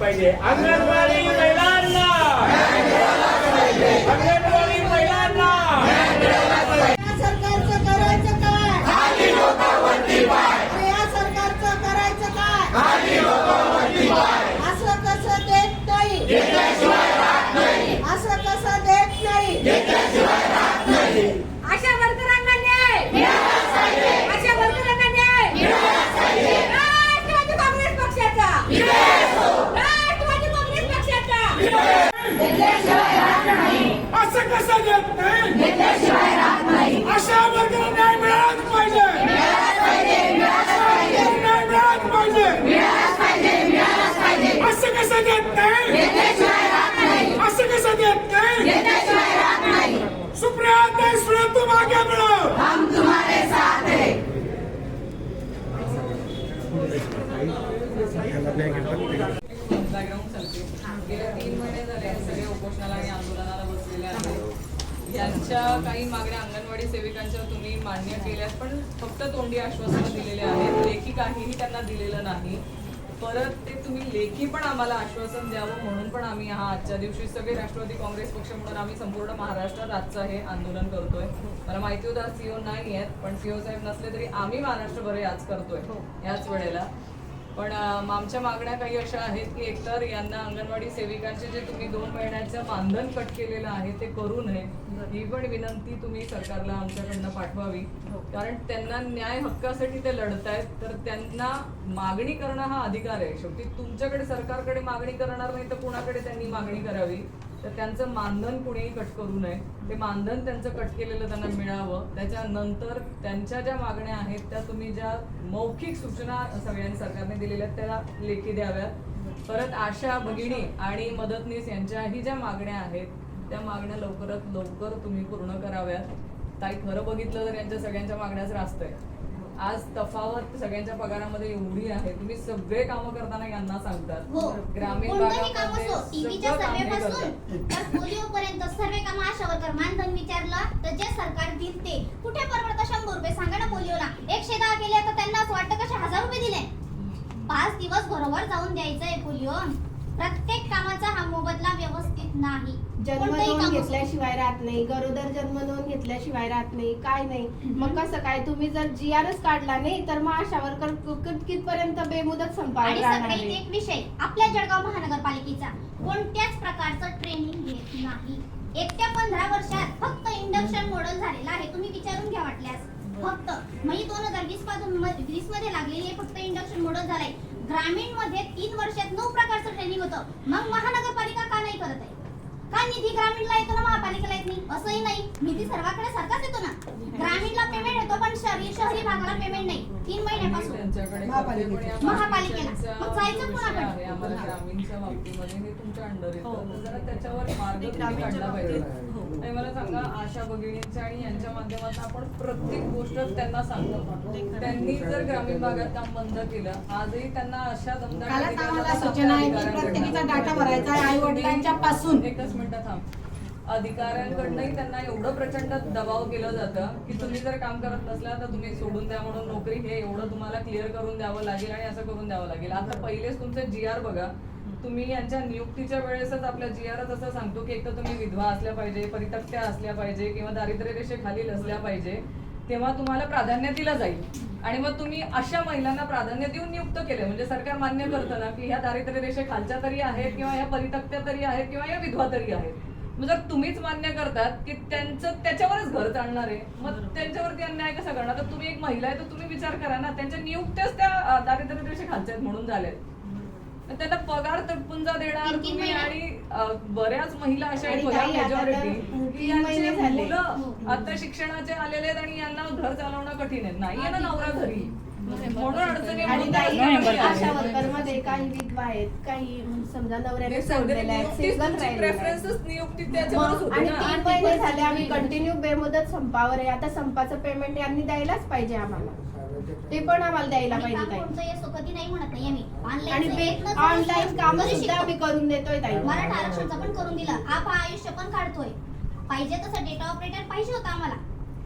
पाहिजे. अंगणवाडी महिलांना या सरकारचं करायचं काय अरे या सरकारचं करायचं काय असं कसं देत नाही असं कसं देत नाही अशा वर्करांना न्याय अशा वर्करांना न्याय राष्ट्रवादी काँग्रेस पक्षाचा राष्ट्रवादी काँग्रेस पक्षाचा असं कसं देत नाही. अशा वर्गाला न्याय मिळालाच पाहिजे. न्याय मिळालाच पाहिजे. असं कसं देत नाही? असं कसं देत नाही? सुप्रिया देश तुम आगे बढ़ो बॅकग्राऊंड सांगते गेल्या तीन महिने झाले सगळे उपोषणाला आणि आंदोलनाला बसलेले आहेत यांच्या काही मागण्या अंगणवाडी सेविकांच्या तुम्ही मान्य केल्यात पण फक्त तोंडी आश्वासनं दिलेले आहेत. लेखी काहीही त्यांना दिलेलं नाही. परत ते तुम्ही लेखी पण आम्हाला आश्वासन द्यावं म्हणून पण आम्ही हा आजच्या दिवशी सगळे राष्ट्रवादी काँग्रेस पक्ष म्हणून आम्ही संपूर्ण महाराष्ट्रात आजचं हे आंदोलन करतोय. मला माहिती होतं सीओ नाही आहेत पण सीओ साहेब नसले तरी आम्ही महाराष्ट्रभर हे आज करतोय याच वेळेला. पण आमच्या मागण्या काही अशा आहेत की एकतर यांना अंगणवाडी सेविकांचे जे तुम्ही दोन महिन्याचं मानधन कट केलेलं आहे ते करू नये. ही पण विनंती तुम्ही सरकारला आमच्याकडनं पाठवावी. कारण त्यांना न्याय हक्कासाठी ते लढतायत तर त्यांना मागणी करणं हा अधिकार आहे. शेवटी तुमच्याकडे सरकारकडे मागणी करणार नाही तर कुणाकडे त्यांनी मागणी करावी? तर त्यांचं मानधन कुणीही कट करू नये. ते मानधन त्यांचं कट केलेलं त्यांना मिळावं. त्याच्यानंतर त्यांच्या ज्या मागण्या आहेत त्या तुम्ही ज्या मौखिक सूचना सगळ्यांनी सरकारने दिलेल्या आहेत त्या लेखी द्याव्यात. परत आशा भगिनी आणि मदतनीस यांच्याही ज्या मागण्या आहेत त्या मागण्या लवकरात लवकर तुम्ही पूर्ण कराव्यात. ताई खरं बघितलं तर यांच्या सगळ्यांच्या मागण्याच रास्त आहे आज तफावत सगळ्यांच्या पगारामध्ये एवढी आहे. तुम्ही सगळे कामं करताना यांना सांगतात. ग्रामीण भागामध्ये हे आशा वर्कर मानधन विचारलं तर जे सरकार देईल ते. कुठे परवडतं शंभर रुपये? सांगा ना पोलिओला. एकशे दहा केले तर त्यांना असं वाटतं कसे हजार रुपये दिले? पाच दिवस घरोघर जाऊन द्यायचंय पोलिओ. प्रत्येक कामाचा हा मोबदला व्यवस्थित नाही. जन्म नोंद. घेतल्याशिवाय राहत नाही. गरोदर जन्म नोंद घेतल्याशिवाय राहत नाही. काय नाही. मग कसं काय? तुम्ही जर जी आरच काढला नाही तर मग अशा वर्कर कितपर्यंत बेमुदत संपावर आणि राहणार सगळ्यात आहे? एक विषय. आपल्या जळगाव महानगरपालिकेचा. कोणत्याच प्रकारचं ट्रेनिंग घेत नाही. येत्या पंधरा वर्षात फक्त इंडक्शन मॉडेल झालेलं आहे. तुम्ही विचारून घ्या वाटल्यास. फक्त. मग दोन हजार वीसपासून वीसमध्ये लागलेली आहे फक्त इंडक्शन मॉडेल झालंय. ग्रामीणमध्ये तीन वर्षात नऊ प्रकारचं ट्रेनिंग होतं. मग महानगरपालिका का नाही करत आहे? का निधी ग्रामीणला येतो ना महापालिकेला येत नाही? असंही नाही. निधी सर्वांकडे सारखाच येतो ना. ग्रामीणला पेमेंट येतो पण शहरी शहरी भागाला पेमेंट नाही. तीन महिन्यापासून. त्यांच्याकडे महापालिकेला. मग जायचं कोणाकडे? आहे, आम्हाला ग्रामीणच्या बाबतीमध्ये तुमच्या अंडर. येतं. तर जरा त्याच्यावर मार्ग तुम्ही काढला पाहिजे. आणि मला सांगा आशा भगिनींच्या आणि यांच्या माध्यमातून आपण प्रत्येक गोष्ट त्यांना सांगतो त्यांनी जर ग्रामीण भागात काम बंद केलं आजही त्यांना अशा कालच आम्हाला सूचना आहे की अधिकाऱ्यांकडनं प्रत्येकीचा करावा डाटा लागतो. भरायचा आहे आई-वडिलांच्या तुम्ही- पासून. एकच मिनिटं थांब अधिकाऱ्यांकडनंही त्यांना एवढं प्रचंड दबाव केलं जातं की तुम्ही जर काम करत नसला तर तुम्ही सोडून द्या म्हणून नोकरी हे एवढं तुम्हाला क्लिअर करून द्यावं लागेल आणि असं करून द्यावं लागेल आता पहिलेच तुमचे जी आर बघा तुम्ही यांच्या नियुक्तीच्या वेळेसच आपल्या जी आरच असं सांगतो की एक तर तुम्ही विधवा असल्या पाहिजे परितक्त्या असल्या पाहिजे किंवा दारिद्र्य रेषेखालील असल्या पाहिजे तेव्हा तुम्हाला प्राधान्य दिलं जाईल. आणि मग तुम्ही अशा महिलांना प्राधान्य देऊन नियुक्त केले म्हणजे सरकार मान्य करतं ना की ह्या दारिद्र्य रेषेखालच्या तरी आहेत किंवा ह्या परितक्त्या तरी आहेत किंवा या विधवा तरी आहेत. मग जर तुम्हीच मान्य करतात की त्यांचं त्याच्यावरच घर चालणार आहे मग त्यांच्यावरती अन्याय कसा करणार? तर तुम्ही एक महिला आहे तर तुम्ही विचार करा ना त्यांच्या नियुक्त्याच त्या दारिद्र्य रेषेखालच्या आहेत म्हणून झाल्यात. तर त्यांना पगार तटपुंजा देणार तीन-तीन तुम्ही महिने. आणि अं, बऱ्याच महिला अशा आहेत आणि आता तर मेजॉरिटी की तीन महिने यांचे झाले. मुलं आता शिक्षणाचे आलेले आहेत आणि यांना घर चालवणं कठीण आहे नाही आहे ना नवरा घरी म्हणून अडचणी आणि काही विधवा आहेत काही समजा नवऱ्याने ते सगळे सोडलेल्या आहेत नियुक्तीच सिंगल तुमची राहिलेल्या आहेत. preferences नियुक्ती त्याच्यावरच होती आणि ना. तीन महिने झाले आम्ही कंटिन्यू बेमुदत संपावर आहे. आता संपाचं पेमेंट यांनी द्यायलाच पाहिजे आम्हाला. ते पण आम्हाला द्यायला पाहिजे काम ताई. कधी नाही म्हणत नाही आम्ही आणि ऑनलाईन ऑनलाईन काम सुद्धा आम्ही करून देतोय ताई. मराठा आरक्षणचं पण करून दिलं. आप आयुष्य पण काढतोय. पाहिजे तसं डेटा ऑपरेटर पाहिजे होता आम्हाला.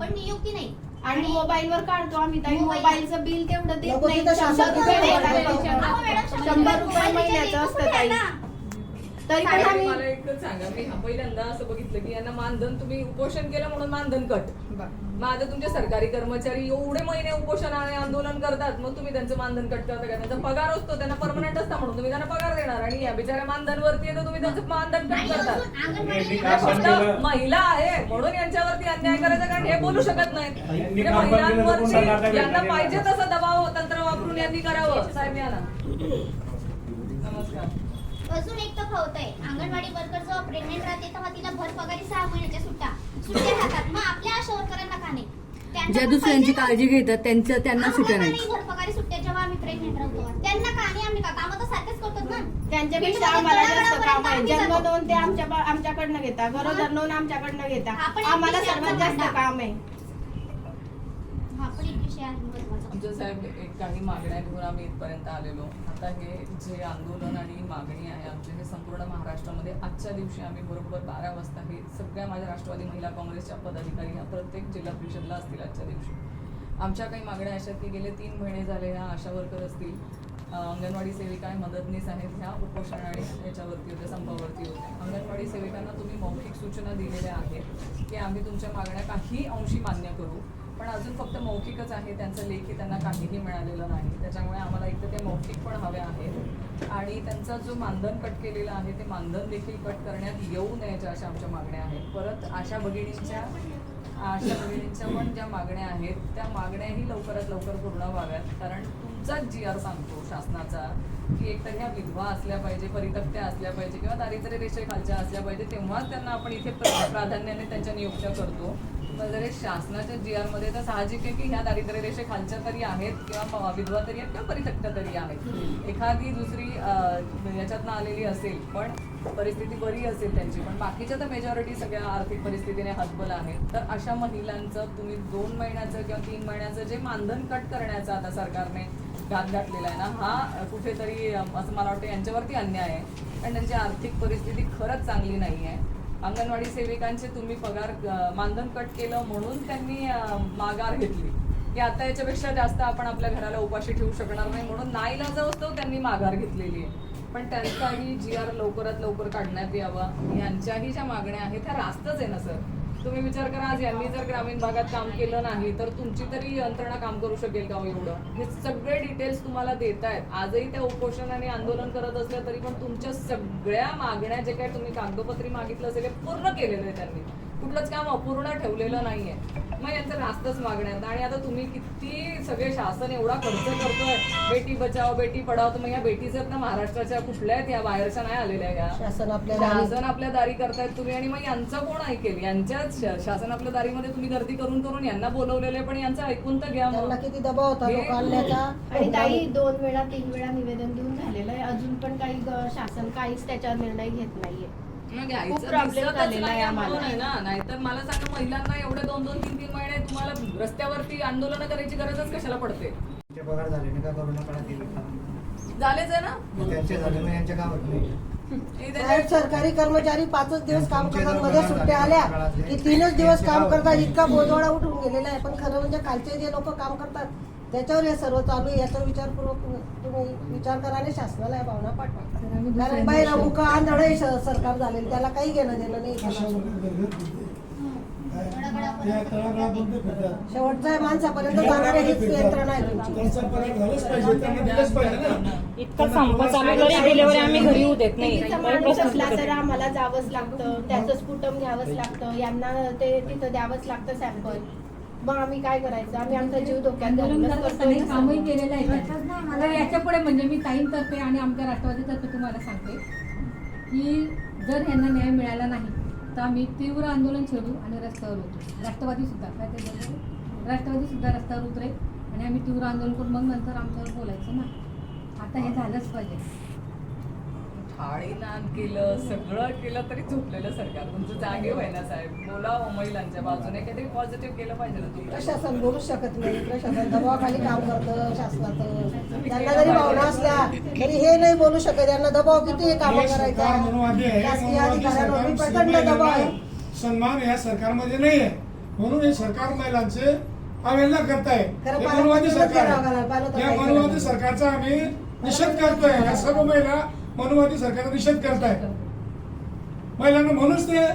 पण नियुक्ती नाही. आणि मोबाईलवर काढतो आम्ही ताई. मोबाईल- मोबाईलचं बिल तेवढं देत नको नाही. तिथं शंभर रुपये. अहो, मॅडम, शंभर महिन्याचं असतं ताई. ना? तरी पण आम्ही मला एकच सांगा मी हा पहिल्यांदा असं बघितलं की यांना मानधन तुम्ही उपोषण केलं म्हणून मानधन कट. मग आता तुमचे सरकारी कर्मचारी एवढे महिने उपोषण आणि आंदोलन करतात मग तुम्ही त्यांचं मानधन कट करता का? त्यांचा पगार असतो त्यांना परमनंट असता म्हणून तुम्ही त्यांना पगार देणार आणि या बिचाऱ्या मानधन वरती आहे तर तुम्ही त्यांचं मानधन कट करतात. फक्त? महिला आहे म्हणून यांच्यावरती अन्याय करायचा कारण हे बोलू शकत नाहीत यांनी म्हणजे महिलांवरती यांना नाही पाहिजे. तसं दबाव तंत्र वापरून यांनी करावं. साहेब या ना. नमस्कार. अजून एक तफावत आहे. अंगणवाडी वर्कर जेव्हा प्रेग्नेंट राहते तेव्हा तिला भर पगारी सहा महिन्याच्या सुट्ट्या सुट्ट्या राहतात. मग आपल्या आशा वर्करांना का नाही त्यांना ज्या दुसऱ्यांची. काळजी घेतात त्यांच्या त्यांना सुट्या आम्हाला नाही नाही भर पगारी सुट्ट्या जेव्हा आम्ही प्रेग्नेंट राहतो. त्यांना का नाही आम्ही का? कामं तर सारखेच करतो ना. त्यांच्यापेक्षा मी आम्हाला जास्त काम आहे. जन्म. नोंद ते आमच्या आमच्याकडनं घेता. गरोदर नोंद आमच्याकडनं घेता. आम्हाला सर्वात जास्त. काम आहे. हा पण एक विषय आहे साहेब एक काही मागण्या घेऊन आम्ही इथपर्यंत आलेलो. आता हे जे आंदोलन आणि मागणी आहे आमचे हे संपूर्ण महाराष्ट्रामध्ये आजच्या दिवशी आम्ही बरोबर बारा वाजता हे सगळ्या माझ्या राष्ट्रवादी महिला काँग्रेसच्या पदाधिकारी ह्या प्रत्येक जिल्हा परिषदला असतील आजच्या दिवशी. आमच्या काही मागण्या अशा की गेले तीन महिने झाले ह्या आशा वर्कर असतील. अंगणवाडी सेविका आहे मदतनीस आहेत ह्या उपोषण आणि याच्यावरती होत्या संपावरती होते अंगणवाडी सेविकांना तुम्ही मौखिक सूचना दिलेल्या आहेत की आम्ही तुमच्या मागण्या काही अंशी मान्य करू. पण अजून फक्त मौखिकच आहे त्यांचं लेखी त्यांना काहीही मिळालेलं नाही. त्याच्यामुळे आम्हाला एक तर ते मौखिक पण हवे आहेत आणि त्यांचा जो मानधन कट केलेला आहे ते मानधन देखील कट करण्यात येऊ नयेच्या अशा आमच्या मागण्या आहेत. परत आशा भगिनींच्या आशा भगिनींच्या पण ज्या मागण्या आहेत त्या मागण्याही लवकरात लवकर पूर्ण व्हाव्यात. कारण तुमचाच जी आर सांगतो शासनाचा की एकतर ह्या विधवा असल्या पाहिजे परितक्त्या असल्या पाहिजे किंवा दारिद्र्य रेषेखालच्या असल्या पाहिजे तेव्हाच त्यांना आपण इथे प्राधान्याने त्यांच्या नियुक्त्या करतो. हे शासनाच्या जी आरमध्ये तर साहजिक आहे की ह्या दारिद्र्य रेषेखालच्या तरी आहेत किंवा विधवा तरी आहेत किंवा परितक्त्या तरी आहेत. एखादी दुसरी याच्यातनं आलेली असेल पण परिस्थिती बरी असेल त्यांची पण बाकीच्या तर मेजॉरिटी सगळ्या आर्थिक परिस्थितीने हतबल आहेत. तर अशा महिलांचं तुम्ही दोन महिन्याचं किंवा तीन महिन्याचं जे मानधन कट करण्याचं आता सरकारने घात घातलेला आहे ना हा कुठेतरी असं मला वाटतं यांच्यावरती अन्याय आहे. कारण त्यांची आर्थिक परिस्थिती खरंच चांगली नाही आहे अंगणवाडी सेविकांचे तुम्ही पगार मानधन कट केलं म्हणून त्यांनी माघार घेतली. की आता याच्यापेक्षा जास्त आपण आपल्या घराला उपाशी ठेवू शकणार नाही म्हणून नाईलाजास्तव त्यांनी माघार घेतलेली आहे. पण त्यांचाही जी आर लवकरात लवकर काढण्यात यावा यांच्याही ज्या मागण्या आहेत त्या रास्तच आहे ना सर. तुम्ही विचार करा आज यांनी जर ग्रामीण भागात काम केलं नाही तर तुमची तरी यंत्रणा काम करू शकेल का हो एवढं? हे सगळे डिटेल्स तुम्हाला देत आहेत आजही त्या उपोषण आणि आंदोलन करत असल्या तरी पण तुमच्या सगळ्या मागण्या जे काही तुम्ही कागदोपत्री मागितलं असेल हे पूर्ण केलेलं आहे त्यांनी. कुठलंच काम अपूर्ण ठेवलेलं नाहीये. मग यांचं रास्तच मागण्यात. आणि आता तुम्ही किती सगळे शासन एवढा खर्च करतोय. बेटी बचाव बेटी पढाव तर मग या आहेत ना महाराष्ट्राच्या कुठल्या आहेत? या बाहेरच्या नाही आलेल्या या. शासन आपल्या दारी- शासन आपल्या दारी करतायत तुम्ही. आणि मग यांचं कोण ऐकेल? यांच्याच शासन आपल्या दारीमध्ये तुम्ही गर्दी करून करून यांना बोलवलेलं आहे. पण यांचं ऐकून तर घ्या मग. किती दबाव होता हे- लोक आणण्याचा आणि ताई दोन वेळा तीन वेळा निवेदन देऊन झालेलं आहे. अजून पण काही शासन काहीच त्याच्यावर निर्णय घेत नाहीये. खूप झालेला आहे आम्हाला. नाहीतर मला सांगा महिलांना एवढे दोन दोन तीन तीन महिने तुम्हाला रस्त्यावरती आंदोलन करायची गरजच कशाला पडते? त्यांचे पगार झाले नाही का करोना काळात दिले का? झालेच आहे ना? त्यांचे झाले नाही यांच्या गावात नाही? हे साहेब सरकारी कर्मचारी पाचच दिवस काम करतात. मध्ये सुट्ट्या आल्या की तीनच दिवस काम करतात. इतका बोजवाडा उठून गेलेला आहे. पण खरं म्हणजे खालचे जे लोक काम करतात त्याच्यावर हे सर्व चालू आहे याचा विचारपूर्वक तुम्ही विचार करा आणि शासनाला या भावना पाठवा. कारण बाहेर मुख आंधळ सरकार झालेलं त्याला काही घेणं देणं नाही. शेवटचा माणसापर्यंत जाणारे हीच यंत्रणा आहे तुमची. इतका संप चालू जरी आम्ही घरी येऊ देत नाही. असला. तर आम्हाला जावंच लागतं. त्याचं स्फुटम घ्यावंच लागतं. यांना ते तिथं द्यावंच लागतं सॅम्पल मग आम्ही काय करायचं? आम्ही आमचा जीव धोक्यात कामही. केलेलं आहे. तर याच्यापुढे म्हणजे मी ताईंतर्फे आणि आमच्या राष्ट्रवादीतर्फे तुम्हाला सांगते की जर यांना न्याय मिळाला नाही तर आम्ही तीव्र आंदोलन छेडू आणि रस्त्यावर उतरू. राष्ट्रवादी सुद्धा. काय ते बोलले? राष्ट्रवादी सुद्धा रस्त्यावर उतरेल आणि आम्ही तीव्र आंदोलन करून मग नंतर आमच्यावर बोलायचं ना. आता हे झालंच पाहिजे. थाळी नान केलं सगळं केलं तरी झोपलेलं सरकार. तुमचं जागे व्हायला साहेब. बोलावं महिलांच्या बाजूने. काहीतरी पॉझिटिव्ह केलं पाहिजे ना तुम्ही. प्रशासन बोलू शकत नाही. प्रशासन दबावाखाली काम करतं शासनाचं. त्यांना जरी भावना असल्या तरी हे नाही बोलू शकत. यांना दबाव किती काम हे आहे. करायचं शासकीय मनोवादी अधिकाऱ्यांवर सरकार प्रचंड दबाव आहे. सन्मान या सरकारमध्ये नाही आहे. म्हणून हे सरकार महिलांचे अवेलना करताय. हे मनुवादी मंत्र्यांना सरकार आहे. या मनुवादी? सरकारचा आम्ही निषेध करतोय. या सर्व महिला मनुवादी सरकारचा निषेध करताय. महिलांना म्हणूनच ते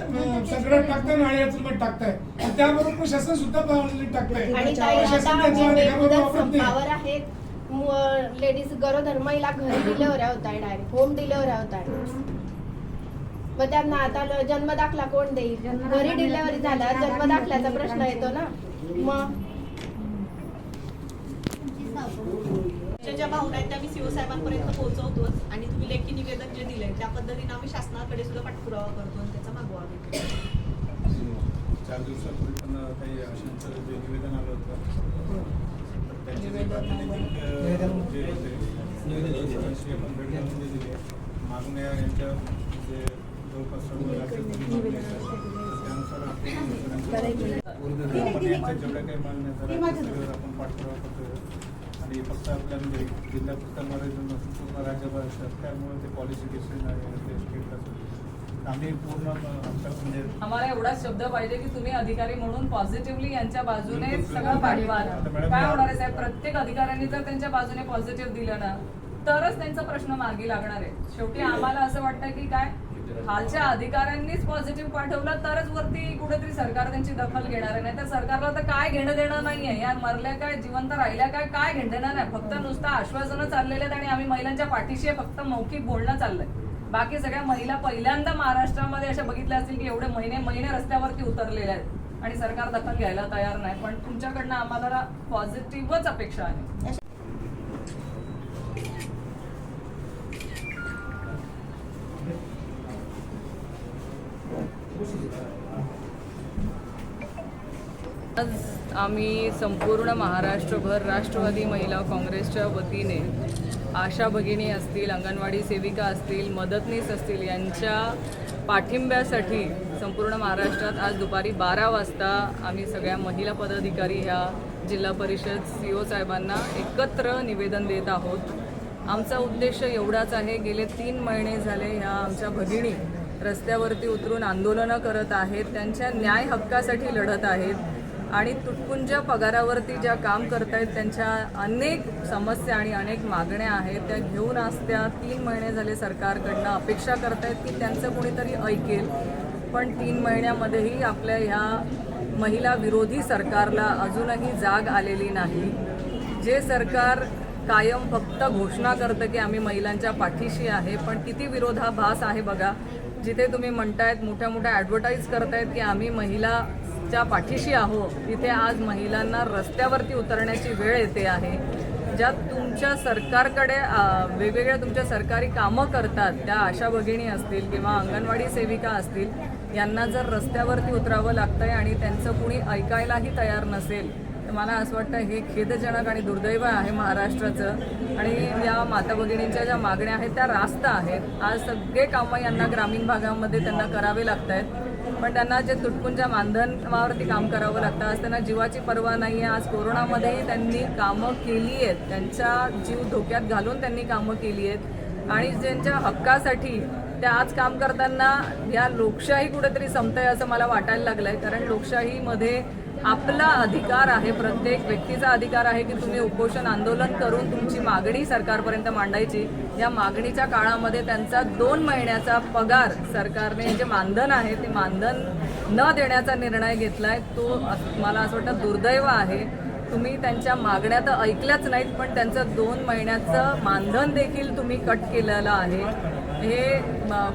संकटात टाकताय आणि अडचणीत टाकताय. त्याबरोबर प्रशासन सुद्धा पावलेली टाकताय प्रशासन लेडीज गरोदर महिला घरी डिलेवऱ्या होत आहे डायरेक्ट होम डिलेवऱ्या होत आहे मग त्यांना आता ल- जन्मदाखला कोण देईल? घरी डिलेवरी झाल्या जन्मदाखल्याचा प्रश्न येतो ना? मग? ज्या भावना आहेत त्या आम्ही सीओ साहेबांपर्यंत पोहोचवतोच. आणि लेखी निवेदन जे दिलंय त्या पद्धतीने आम्ही शासनाकडे सुद्धा पाठपुरावा करतो आणि त्याचा मागोवा घेतो. चार दिवसापूर्वी पण काही अशांचं जे निवेदन आलं होतं तर त्यांचे जे प्रातिनिधिक, जे होते दिली. मागण्या यांच्या जे जवळपास सर्व त्यानुसार आपण जेवढ्या काही मागण्या आपण पाठपुरावा करतोय. फक्त म्हणजे जिल्ह्यापुरता मर्यादित नसून पूर्ण राज्यभर त्यामुळे ते पॉलिसी डिसिजन आहे स्टेट आम्ही पूर्ण म्हणजे आम्हाला एवढाच शब्द पाहिजे की तुम्ही अधिकारी म्हणून पॉझिटिव्हली यांच्या बाजूने सगळं बिलकुल. पाठवा आता मॅडम, काय होणार आहे साहेब? प्रत्येक अधिकाऱ्यांनी जर त्यांच्या बाजूने पॉझिटिव्ह दिलं ना तरच त्यांचा प्रश्न मार्गी लागणार आहे. शेवटी आम्हाला असं वाटतं की काय? खालच्या अधिकाऱ्यांनीच पॉझिटिव्ह पाठवला तरच वरती कुठेतरी सरकार त्यांची दखल घेणार आहे. नाही तर सरकारला तर काय घेणं देणं नाहीये? या मरल्या काय जिवंत राहिल्या काय काय घेणं देणं नाही? फक्त नुसतं आश्वासनं चाललेले आहेत आणि आम्ही महिलांच्या पाठीशी फक्त मौखिक बोलणं चाललंय. बाकी सगळ्या महिला पहिल्यांदा महाराष्ट्रामध्ये अशा बघितल्या असतील की एवढे महिने महिने रस्त्यावरती उतरलेल्या आहेत. आणि सरकार दखल घ्यायला तयार नाही. पण तुमच्याकडनं आम्हाला पॉझिटिव्हच अपेक्षा आहे. आम्ही संपूर्ण महाराष्ट्रभर राष्ट्रवादी महिला काँग्रेसच्या वतीने आशा भगिनी असतील अंगणवाडी सेविका असतील मदतनीस असतील यांच्या पाठिंब्यासाठी संपूर्ण महाराष्ट्रात आज दुपारी बारा वाजता आम्ही सगळ्या महिला पदाधिकारी ह्या जिल्हा परिषद सी ओ साहेबांना एकत्र निवेदन देत आहोत. आमचा उद्देश एवढाच आहे गेले तीन महिने झाले ह्या आमच्या भगिनी रस्त्यावरती उतरून आंदोलनं करत आहेत त्यांच्या न्याय हक्कासाठी लढत आहेत. आणि तुटपुंज्या पगारावरती ज्या काम करतायत त्यांच्या अनेक समस्या आणि अनेक मागण्या आहेत त्या घेऊन आज त्या तीन महिने झाले सरकारकडनं अपेक्षा करतायत की त्यांचं कोणीतरी ऐकेल. पण तीन महिन्यामध्येही आपल्या ह्या महिला विरोधी सरकारला अजूनही जाग आलेली नाही. जे सरकार कायम फक्त घोषणा करतं की आम्ही महिलांच्या पाठीशी आहे पण किती विरोधाभास आहे बघा. जिथे तुम्ही म्हणतायत मोठ्या मोठ्या ॲडव्हर्टाईज करतायत की आम्ही महिला च्या पाठीशी आहो तिथे आज महिलांना रस्त्यावरती उतरण्याची वेळ येते आहे. ज्या तुमच्या सरकारकडे वेगवेगळ्या तुमच्या सरकारी कामं करतात त्या आशा भगिनी असतील किंवा अंगणवाडी सेविका असतील यांना जर रस्त्यावरती उतरावं लागतंय आणि त्यांचं कुणी ऐकायलाही तयार नसेल तर मला असं वाटतं हे खेदजनक आणि दुर्दैव आहे महाराष्ट्राचं. आणि या माता भगिनींच्या ज्या मागण्या आहेत त्या रास्त आहेत. आज सगळे कामं यांना ग्रामीण भागामध्ये त्यांना करावे लागत आहेत पण त्यांना जे तुटपुंच्या मानधनावरती काम करावं लागतं आज त्यांना जीवाची पर्वा नाही आहे आज कोरोनामध्येही त्यांनी कामं केली आहेत त्यांचा जीव धोक्यात घालून त्यांनी कामं केली आहेत आणि ज्यांच्या हक्कासाठी त्या आज काम करताना या लोकशाही कुठेतरी संपतंय असं मला वाटायला लागलं आहे कारण लोकशाहीमध्ये आपला अधिकार आहे प्रत्येक व्यक्तीचा अधिकार आहे की तुम्ही उपोषण आंदोलन करून तुमची मागणी सरकारपर्यंत मांडायची. या मागणीच्या काळामध्ये त्यांचा दोन महिन्याचा पगार सरकारने जे मानधन आहे ते मानधन न देण्याचा निर्णय घेतलाय. तो मला असं वाटतं दुर्दैव आहे. तुम्ही त्यांच्या मागण्या तर ऐकल्याच नाहीत पण त्यांचं दोन महिन्याचं मानधन देखील तुम्ही कट केलेलं आहे. हे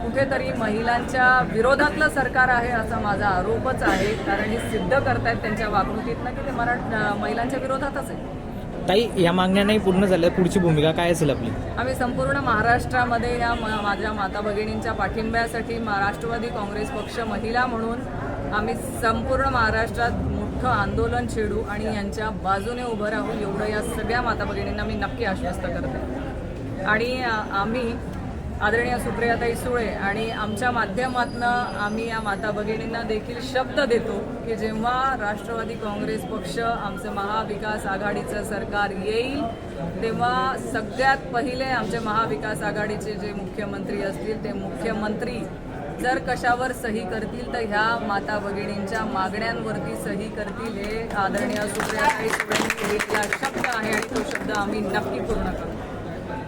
कुठेतरी महिलांच्या विरोधातलं सरकार आहे असा माझा आरोपच आहे. कारण हे सिद्ध करतायत त्यांच्या वागणुकीतनं की ते मराठ महिलांच्या विरोधातच आहे ताई या मागण्या नाही पूर्ण झाल्या. पुढची भूमिका काय असेल आपली? आम्ही संपूर्ण महाराष्ट्रामध्ये या म- माझ्या माता भगिनींच्या पाठिंब्यासाठी राष्ट्रवादी काँग्रेस पक्ष महिला म्हणून आम्ही संपूर्ण महाराष्ट्रात मोठं आंदोलन छेडू आणि यांच्या बाजूने उभं राहू. एवढं या सगळ्या माता भगिनींना मी नक्की आश्वस्त करते. आणि आम्ही आदरणीय सुप्रियाताई सुळे आणि आमच्या माध्यमातनं आम्ही या माता भगिनींना देखील शब्द देतो की जेव्हा राष्ट्रवादी काँग्रेस पक्ष आमचं महाविकास आघाडीचं सरकार येईल तेव्हा सगळ्यात पहिले आमचे महाविकास आघाडीचे जे मुख्यमंत्री असतील ते मुख्यमंत्री जर कशावर सही करतील तर ह्या माता भगिनींच्या मागण्यांवरती सही करतील हे आदरणीय सुप्रियाताई सुळे शब्द आहे आणि तो शब्द आम्ही नक्की पूर्ण करतो.